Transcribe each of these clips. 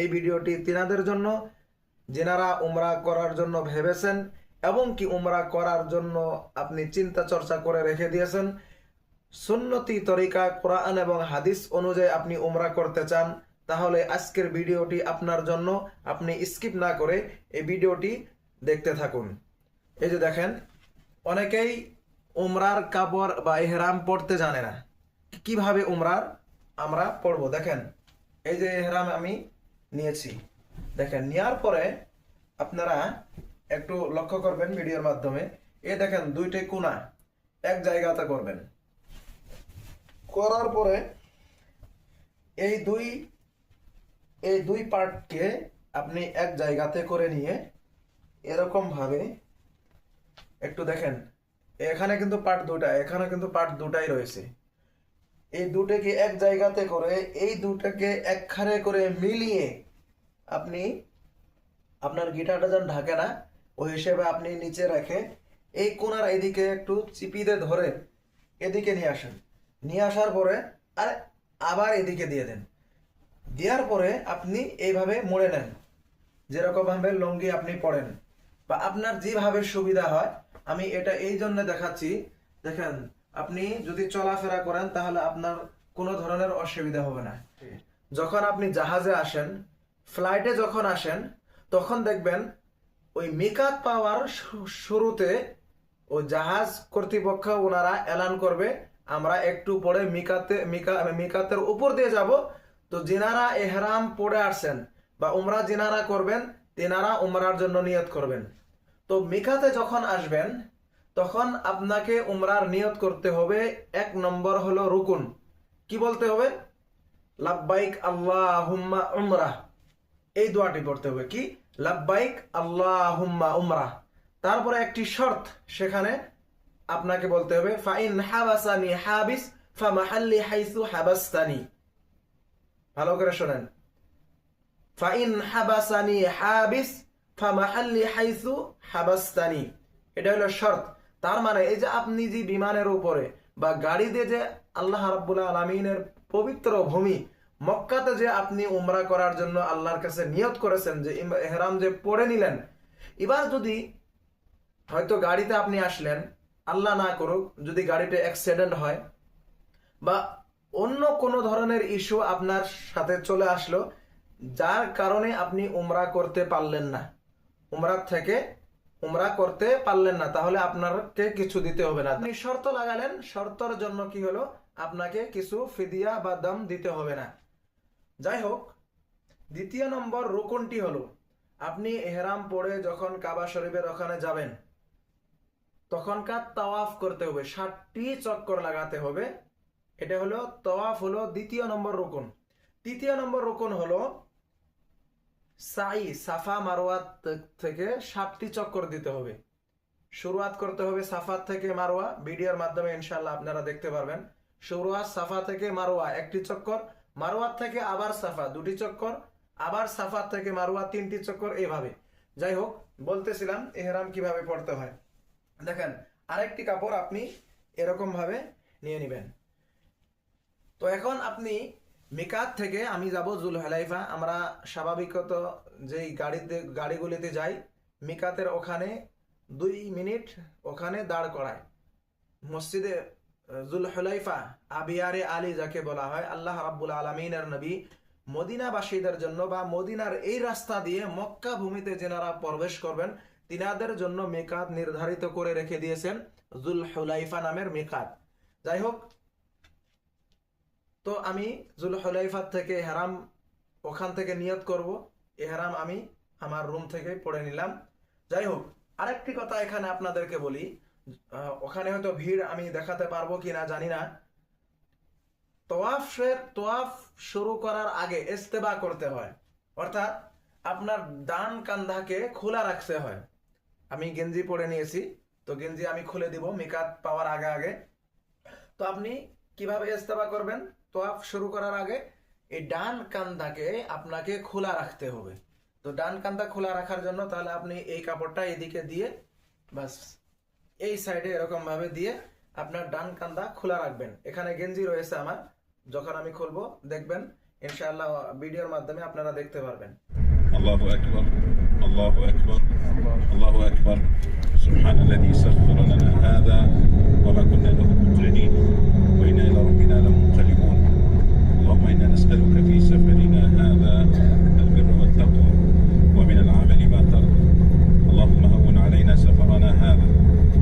এই ভিডিওটি তিনাদের জন্য, যেনারা উমরা করার জন্য ভেবেছেন এবং কি উমরা করার জন্য আপনি চিন্তা চর্চা করে রেখে দিয়েছেন, সুন্নতি তরিকা, কোরআন এবং হাদিস অনুযায়ী আপনি উমরা করতে চান, তাহলে আজকের ভিডিওটি আপনার জন্য। আপনি স্কিপ না করে এই ভিডিওটি দেখতে থাকুন। এই যে দেখেন, অনেকেই উমরার কাপড় বা এহরাম পড়তে জানে না। কীভাবে উমরার আমরা পড়ব দেখেন, এই যে এহরাম আমি নিয়েছি। দেখেন নেওয়ার পরে আপনারা একটু লক্ষ্য করবেন ভিডিওর মাধ্যমে। এ দেখেন দুইটাই কোনা এক জায়গাতে করবেন। করার পরে এই দুই এই দুই পার্টকে আপনি এক জায়গাতে করে নিয়ে এরকম ভাবে একটু দেখেন, এখানে কিন্তু পার্ট দুটা এখানে কিন্তু পার্ট দুটাই রয়েছে। এই দুটাকে এক জায়গাতে করে, এই দুটাকে একখানে করে মিলিয়ে আপনি আপনার গিটারটা যেন ঢাকে না, ওই হিসেবে আপনি নিচে রেখে এই কোনার এদিকে একটু চিপিতে ধরে এদিকে নিয়ে আসেন। নিয়ে আসার পরে আর আবার এদিকে দিয়ে দেন। দেওয়ার পরে আপনি এইভাবে মুড়ে নেন, যেরকম ভাবে লঙ্গি আপনি পড়েন। বা আপনার যেভাবে সুবিধা হয়, আমি এটা এই জন্য দেখাচ্ছি, দেখেন আপনি যদি চলাফেরা করেন, তাহলে আপনার কোনো ধরনের অসুবিধা হবে না। যখন আপনি জাহাজে আসেন ফ্লাইটে যখন আসেন, তখন দেখবেন ওই মিকাত পাওয়ার শুরুতে ওই জাহাজ কর্তৃপক্ষ ওনারা এলান করবে, আমরা একটু পরে মিকাতে, মিকা, মিকাতের উপর দিয়ে যাব। তো যিনারা এহরাম পড়ে আসছেন বা উমরা যেনারা করবেন, তেনারা উমরার জন্য নিয়ত করবেন। তো মিকাতে যখন আসবেন তখন আপনাকে উমরার নিয়ত করতে হবে, এক নম্বর হলো রুকুন। কি বলতে হবে? লাব্বাইক আল্লাহুম্মা উমরা। এই দোয়াটি পড়তে হবে। কি? লাব্বাইক আল্লাহুম্মা উমরা। তারপরে একটি শর্ত, সেখানে আপনাকে বলতে হবে, ফাইন হাবাসানি হাবিস ফামাহাল্লি হাইসু হাবাস্তানি। ভালো করে শোনেন। ফাইন হাবাসানি হাবিস ফামাহাল্লি হাইসু হাবাস্তানি। এটা হলো শর্ত। তার মানে এই যে আপনি যে বিমানের উপরে বা গাড়িতে যে আল্লাহ রাব্বুল আলমিনের পবিত্র ভূমি, মক্কাতে যে আপনি উমরা করার জন্য আল্লাহর কাছে নিয়ত করেছেন, যে এহরাম যে পড়ে নিলেন, এবার যদি হয়তো গাড়িতে আপনি আসলেন, আল্লাহ না করুক, যদি গাড়িতে অ্যাক্সিডেন্ট হয় বা অন্য কোনো ধরনের ইস্যু আপনার সাথে চলে আসলো, যার কারণে আপনি উমরা করতে পারলেন না। উমরার থেকে উমরা করতে পারলেন না, তাহলে আপনাকে কিছু দিতে হবে না। আপনি শর্ত লাগালেন, শর্তর জন্য কি হলো? আপনাকে কিছু ফিদিয়া বা দাম দিতে হবে না। যাই হোক, দ্বিতীয় নম্বর রুকনটি হলো, আপনি এহরাম পড়ে যখন কাবা শরীফের ওখানে যাবেন, তখনকার তাওয়াফ করতে হবে ষাটটি চক্কর লাগাতে হবে। এটা হলো তওয়াফ হলো দ্বিতীয় নম্বর রুকন। তৃতীয় নম্বর রুকন হলো সাই, সাফা মারোয়াত থেকে সাতটি চক্কর দিতে হবে। শুরুয়াত করতে হবে সাফা থেকে মারোয়া ভিডিওর মাধ্যমে ইনশাল্লাহ আপনারা দেখতে পারবেন। শুরুয়াত, সাফা থেকে মারোয়া একটি চক্কর। মারোয়াত থেকে আবার সাফা, দুটি চক্কর। আবার সাফা থেকে মারোয়া তিনটি চক্কর, এভাবে। যাই হোক, বলতেছিলাম এহরাম কীভাবে পড়তে হয়। দেখেন, আরেকটি কাপড় আপনি এরকম ভাবে নিয়ে নেবেন। তো এখন আপনি মিকাত থেকে আমি যাব জুল হালাইফা আমরা স্বাভাবিকত যেই গাড়িতে গাড়িগুলিতে যাই, মিকাতের ওখানে দুই মিনিট ওখানে দাঁড় করায়। মসজিদে জুল হুলাইফা আবিয়ারে আলী যাকে বলা হয়, আল্লাহ রাব্বুল আলমিনের নবী মদিনাবাসীদের জন্য বা মদিনার এই রাস্তা দিয়ে মক্কা ভূমিতে যেনারা প্রবেশ করবেন, তিনাদের জন্য মেকাত নির্ধারিত করে রেখে দিয়েছেন জুল হুলাইফা নামের মেকাত। যাই হোক তো আমি জুল হুলাইফাত থেকে হেরাম ওখান থেকে নিয়ত করব। এ হেরাম আমি আমার রুম থেকে পড়ে নিলাম। যাই হোক আরেকটি কথা এখানে আপনাদেরকে বলি। ওখানে হয়তো ভিড় আমি দেখাতে পারব কিনা জানি না। তোয়াফের, তোয়াফ শুরু করার আগে ইস্তেবা করতে হয়। অর্থাৎ আপনার ডান কান্ধাকে খোলা রাখতে হয়। আমি গেঞ্জি পরে নিয়েছি। তো গেঞ্জি আমি খুলে দিব, মিকাত পাওয়ার আগে আগে। তো আপনি কীভাবে ইস্তেফা করবেন? তোয়াফ শুরু করার আগে এই ডান কান্দাকে আপনাকে খোলা রাখতে হবে। তো ডান কান্দা খোলা রাখার জন্য তাহলে আপনি এই কাপড়টা এদিকে দিয়ে বাস এই সাইডে এরকমভাবে দিয়ে আপনার ডান কান্দা খোলা রাখবেন। এখানে গেঞ্জি রয়েছে আমার। যখন আমি খুলবো, দেখবেন, ইনশাআল্লাহ, ভিডিওর মাধ্যমে আপনারা দেখতে পারবেন। আল্লাহ الله أكبر. الله أكبر. سبحان الذي سخر لنا هذا وما كنا له مقرنين. وإنا إلى ربنا لمنقلبون. اللهم إنا نسألك في سفرنا هذا البر والتقوى ومن العمل ما ترضى اللهم هون علينا سفرنا هذا.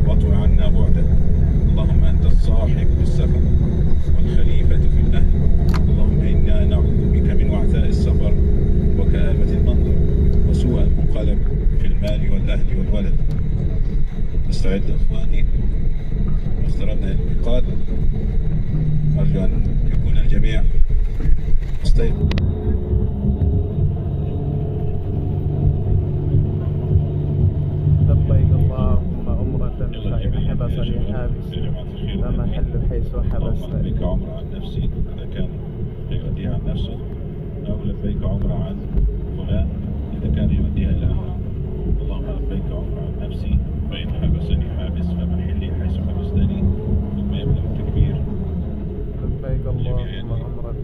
واطوي عنا بعده. اللهم أنت الصاحب. حيث اللهم حبسني لبيك عمرة عن نفسي إذا كان يؤديها عن نفسه أو لبيك عمرة عن فلان إذا كان يؤديها لأمره اللهم لبيك عمرة عن نفسي فإن حبسني حابس فمحلي حيث حبستني ثم يبدأ التكبير. لبيك اللهم عمرة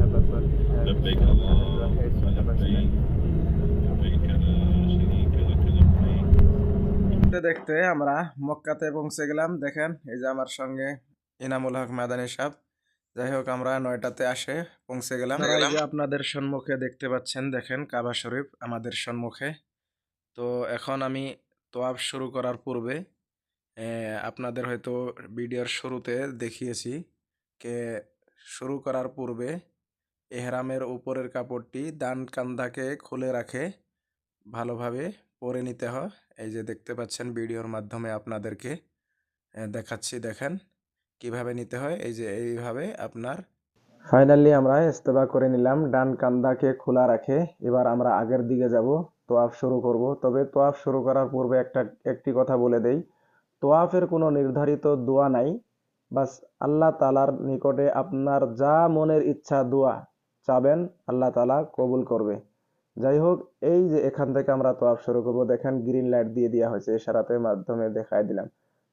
حبسني لبيك حل حيث لبيك. দেখতে দেখতে আমরা মক্কাতে পৌঁছে গেলাম। দেখেন এই যে আমার সঙ্গে ইনামুল হক মাদানী সাহেব। যাই হোক আমরা নয়টাতে আসে পৌঁছে গেলাম। আপনাদের সম্মুখে দেখতে পাচ্ছেন দেখেন কাবা শরীফ আমাদের সম্মুখে। তো এখন আমি তোয়াব শুরু করার পূর্বে আপনাদের হয়তো ভিডিওর শুরুতে দেখিয়েছি কে শুরু করার পূর্বে এহরামের উপরের কাপড়টি দান কান্ধাকে খুলে রাখে ভালোভাবে। পরে নিতে হয়। এই যে দেখতে পাচ্ছেন ভিডিওর মাধ্যমে আপনাদেরকে দেখাচ্ছি, দেখেন কীভাবে নিতে হয়। এই যে এইভাবে আপনার ফাইনালি আমরা ইস্তেবা করে নিলাম, ডান কান্দাকে খোলা রাখে এবার আমরা আগের দিকে যাব, তোয়াফ শুরু করব। তবে তোয়াফ শুরু করার পূর্বে একটা, একটি কথা বলে দেই। তোয়াফের কোনো নির্ধারিত দোয়া নাই। বাস আল্লাহ তালার নিকটে আপনার যা মনের ইচ্ছা দোয়া চাবেন, আল্লাহ তালা কবুল করবে। যাই হোক এই যে এখান থেকে আমরা তোয়াফ শুরু করব। দেখেন গ্রিন লাইট দিয়ে দেওয়া হয়েছে ইশারাতের মাধ্যমে দেখাই দিলাম।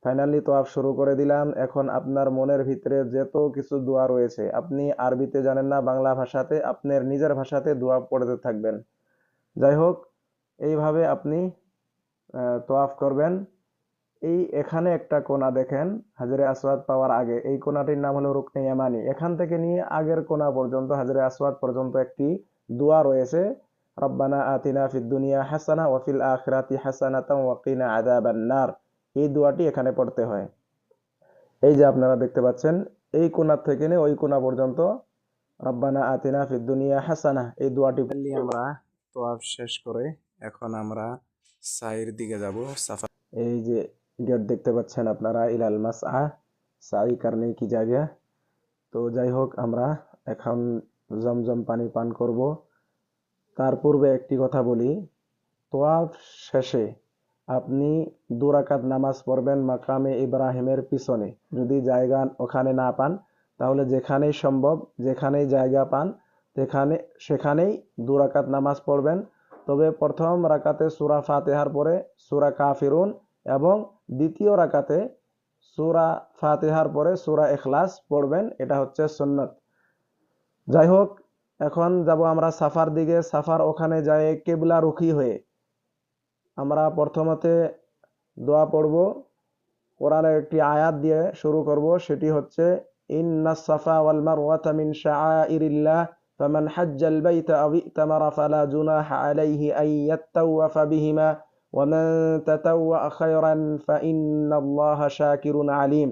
ফাইনালি তোয়াফ শুরু করে দিলাম। এখন আপনার মনের ভিতরে যত কিছু দোয়া রয়েছে, আপনি আরবিতে জানেন না, বাংলা ভাষাতে আপনার নিজের ভাষাতে দোয়া পড়তে থাকবেন। যাই হোক এইভাবে আপনি তোয়াফ করবেন। এই এখানে একটা কোনা দেখেন, হাজরে আসওয়াদ পাওয়ার আগে। এই কোনাটির নাম হলো রুকনে ইয়ামানি এখান থেকে নিয়ে আগের কোনা পর্যন্ত, হাজরে আসওয়াদ পর্যন্ত একটি দোয়া রয়েছে। রব্বানা আতিনা ফিদ দুনিয়া হাসানা ওয়া ফিল আখিরাতি হাসানাতাও ওয়া কিনা আযাবান নার এই দোয়াটি এখানে পড়তে হয়। এই যে আপনারা দেখতে পাচ্ছেন এই কোণা থেকে নিয়ে ওই কোণা পর্যন্ত রব্বানা আতিনা ফিদ দুনিয়া হাসানা। এই দোয়াটি আমরা তোয়াফ শেষ করে এখন আমরা সাইর দিকে যাব সাফা এই যে গেট দেখতে পাচ্ছেন আপনারা ইলাল মাসআ সাই কারণে কি জায়গা? তো যাই হোক আমরা এখন জমজম পানি পান করব। তার পূর্বে একটি কথা বলি। তোয়াফ শেষে আপনি দু রাকাত নামাজ পড়বেন মাকামে ইব্রাহিমের পিছনে। যদি জায়গা ওখানে না পান, তাহলে যেখানেই সম্ভব যেখানেই জায়গা পান সেখানে সেখানেই দুরাকাত নামাজ পড়বেন। তবে প্রথম রাকাতে সুরা ফাতেহার পরে সূরা কাফিরুন এবং দ্বিতীয় রাকাতে সুরা ফাতেহার পরে সুরা এখলাস পড়বেন। এটা হচ্ছে সুন্নত। যাই হোক এখন যাব আমরা সাফার দিকে। সাফার ওখানে যায় কেবলা রুখি হয়ে। আমরা প্রথমতে দোয়া পড়ব। কোরআনের একটি আয়াত দিয়ে শুরু করব। সেটি হচ্ছে ইন্নাস সাফা ওয়াল মারওয়াতা মিন শাআইরিল্লাহ, ফামান হাজ্জাল বাইতা আও ইতামারা ফালা জুনাহা আলাইহি আন ইয়াত্তাওয়াফা বিহিমা ওয়ামান তাতাওয়া খায়রান ফাইন্নাল্লাহা শাকিরুন আলিম।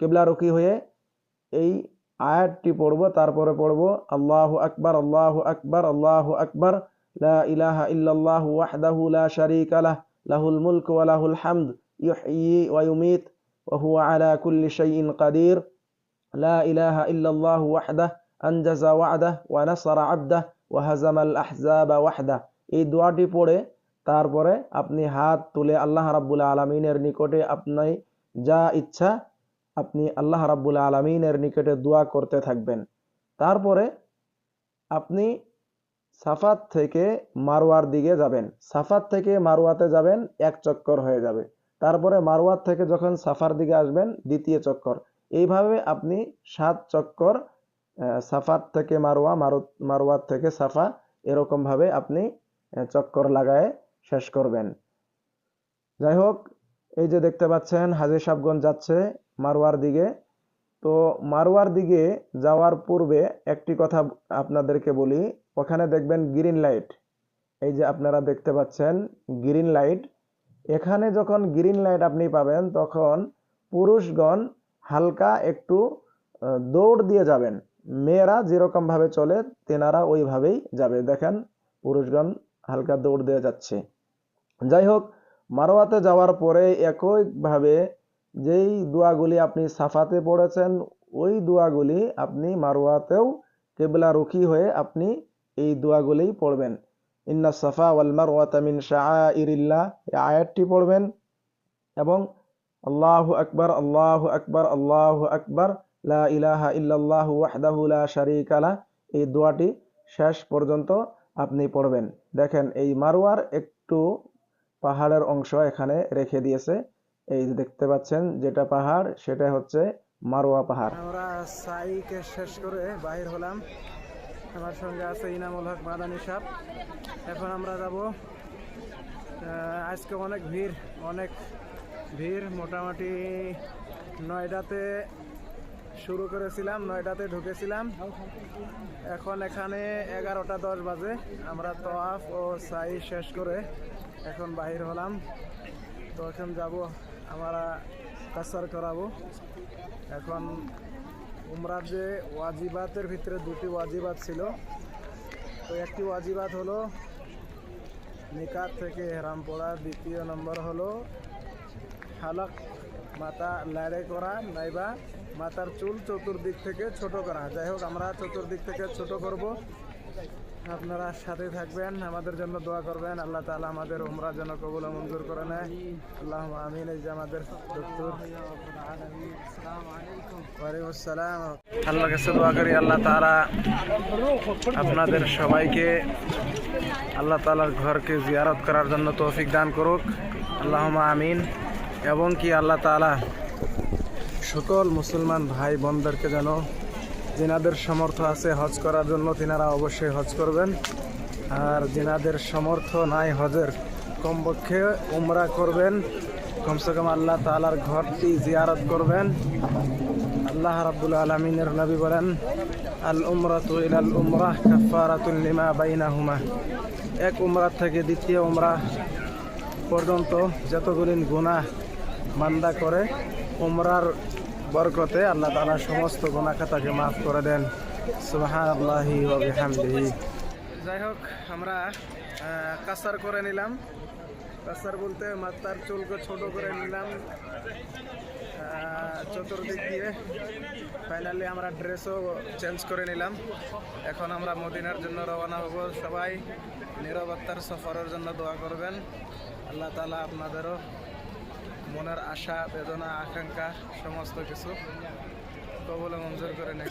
কিবলা রুকি হয়ে এই আয়াতটি পড়ব, তারপরে পড়ব, আল্লাহ আকবর আল্লাহ আকবর আল্লাহ আকবর, লা ইলাহা লাহুল আলা কুল্লি কাদির, লা ইলাহা ওয়া এই দোয়াটি পড়ে, তারপরে আপনি হাত তুলে আল্লাহ রাবুল আলমিনের নিকটে আপনি যা ইচ্ছা আপনি আল্লাহ রাব্বুল আলমিনের নিকটে দোয়া করতে থাকবেন। তারপরে আপনি সাফাত থেকে মারোয়ার দিকে যাবেন। সাফাত থেকে মারোয়াতে যাবেন, এক চক্কর হয়ে যাবে। তারপরে মারোয়ার থেকে যখন সাফার দিকে আসবেন, দ্বিতীয় চক্কর। এইভাবে আপনি সাত চক্কর সাফার থেকে মারোয়া মারু- মারোয়ার থেকে সাফা এরকম ভাবে আপনি চক্কর লাগায় শেষ করবেন। যাই হোক, এই যে দেখতে পাচ্ছেন, হাজির সাহেবগঞ্জ যাচ্ছে। মারোয়ার দিকে। তো মারোয়ার দিকে যাওয়ার পূর্বে একটি কথা আপনাদেরকে বলি। ওখানে দেখবেন গ্রিন লাইট। এই যে আপনারা দেখতে পাচ্ছেন, গ্রিন লাইট। এখানে যখন গ্রিন লাইট আপনি পাবেন, তখন পুরুষগণ হালকা একটু দৌড় দিয়ে যাবেন। মেয়েরা যেরকমভাবে চলে, তেনারা ওইভাবেই যাবে। দেখেন, পুরুষগণ হালকা দৌড় দিয়ে যাচ্ছে। যাই হোক মারোয়াতে যাওয়ার পরে একইভাবে যেই দোয়াগুলি আপনি সাফাতে পড়েছেন, ওই দোয়াগুলি আপনি মারোয়াতেও কেবলা রুখি হয়ে আপনি এই দোয়াগুলি পড়বেন। ইন্না সাফা ওয়াল মারওয়াতা মিন শাআইরিল্লাহ, এই আয়াতটি পড়বেন এবং আল্লাহু আকবার আল্লাহু আকবার আল্লাহু আকবার, লা ইলাহা ইল্লাল্লাহু ওয়াহদাহু লা শারীকা লা এই দোয়াটি শেষ পর্যন্ত আপনি পড়বেন। দেখেন এই মারওয়ার একটু পাহাড়ের অংশ এখানে রেখে দিয়েছে। এই যে দেখতে পাচ্ছেন, যেটা পাহাড় সেটা হচ্ছে মারোয়া পাহাড়। আমরা সাইকে শেষ করে বাহির হলাম। আমার সঙ্গে আছে ইনামুল হক মাদানি সাহ এখন আমরা যাব আজকে অনেক ভিড় অনেক ভিড়। মোটামুটি নয়ডাতে শুরু করেছিলাম নয়ডাতে ঢুকেছিলাম। এখন এখানে এগারোটা দশ বাজে। আমরা তোয়াফ ও সাই শেষ করে এখন বাহির হলাম। তো এখন যাব আমরা কাসার করাবো। এখন উমরার যে ওয়াজিবাতের ভিতরে দুটি ওয়াজিবাত ছিল, তো একটি ওয়াজিবাত হলো নিকাত থেকে হেরাম পড়া, দ্বিতীয় নম্বর হলো হালক, মাথা লাড়ে করা নাইবা মাথার চুল চতুর্দিক থেকে ছোট করা। যাই হোক, আমরা চতুর্দিক থেকে ছোট করব। আপনারা সাথে থাকবেন, আমাদের জন্য দোয়া করবেন। আল্লাহ তাআলা আমাদের উমরা যেন কবুল মঞ্জুর করে নেয়। আল্লাহ আমিন, এই যে আমাদের ওয়ালাইকুম আসসালাম। আল্লাহর কাছে দোয়া করি, আল্লাহ তাআলা আপনাদের সবাইকে আল্লাহ তাআলার ঘরকে জিয়ারত করার জন্য তৌফিক দান করুক। আল্লাহ আমিন। এবং কি আল্লাহ তাআলা সকল মুসলমান ভাই বোনদেরকে যেন যেনাদের সামর্থ্য আছে হজ করার জন্য, তিনারা অবশ্যই হজ করবেন। আর যেনাদের সামর্থ্য নাই হজের, কমপক্ষে উমরা করবেন। কমসে কম আল্লাহ তালার ঘরটি জিয়ারত করবেন। আল্লাহ রাব্বুল আলামিনের নবী বলেন, আল উমরাতু ইলাল উমরাহ কাফারাতুন লিমা বাইনাহুমা। এক উমরা থেকে দ্বিতীয় উমরা পর্যন্ত যতগুলি গুনাহ মান্দা করে, উমরার বরকতে আল্লাহ তাআলা সমস্ত গুনাহ খাতাকে মাফ করে দেন। ওয়া বিহামদিহি। যাই হোক, আমরা কাসার করে নিলাম। কাসার বলতে মাথার চুলকে ছোট করে নিলাম চতুর্দিক দিয়ে। ফাইনালি আমরা ড্রেসও চেঞ্জ করে নিলাম। এখন আমরা মদিনার জন্য রওনা হব। সবাই নিরাপত্তার সফরের জন্য দোয়া করবেন। আল্লাহ তালা আপনাদেরও মনের আশা বেদনা আকাঙ্ক্ষা সমস্ত কিছু কবলে মঞ্জুর করে নেই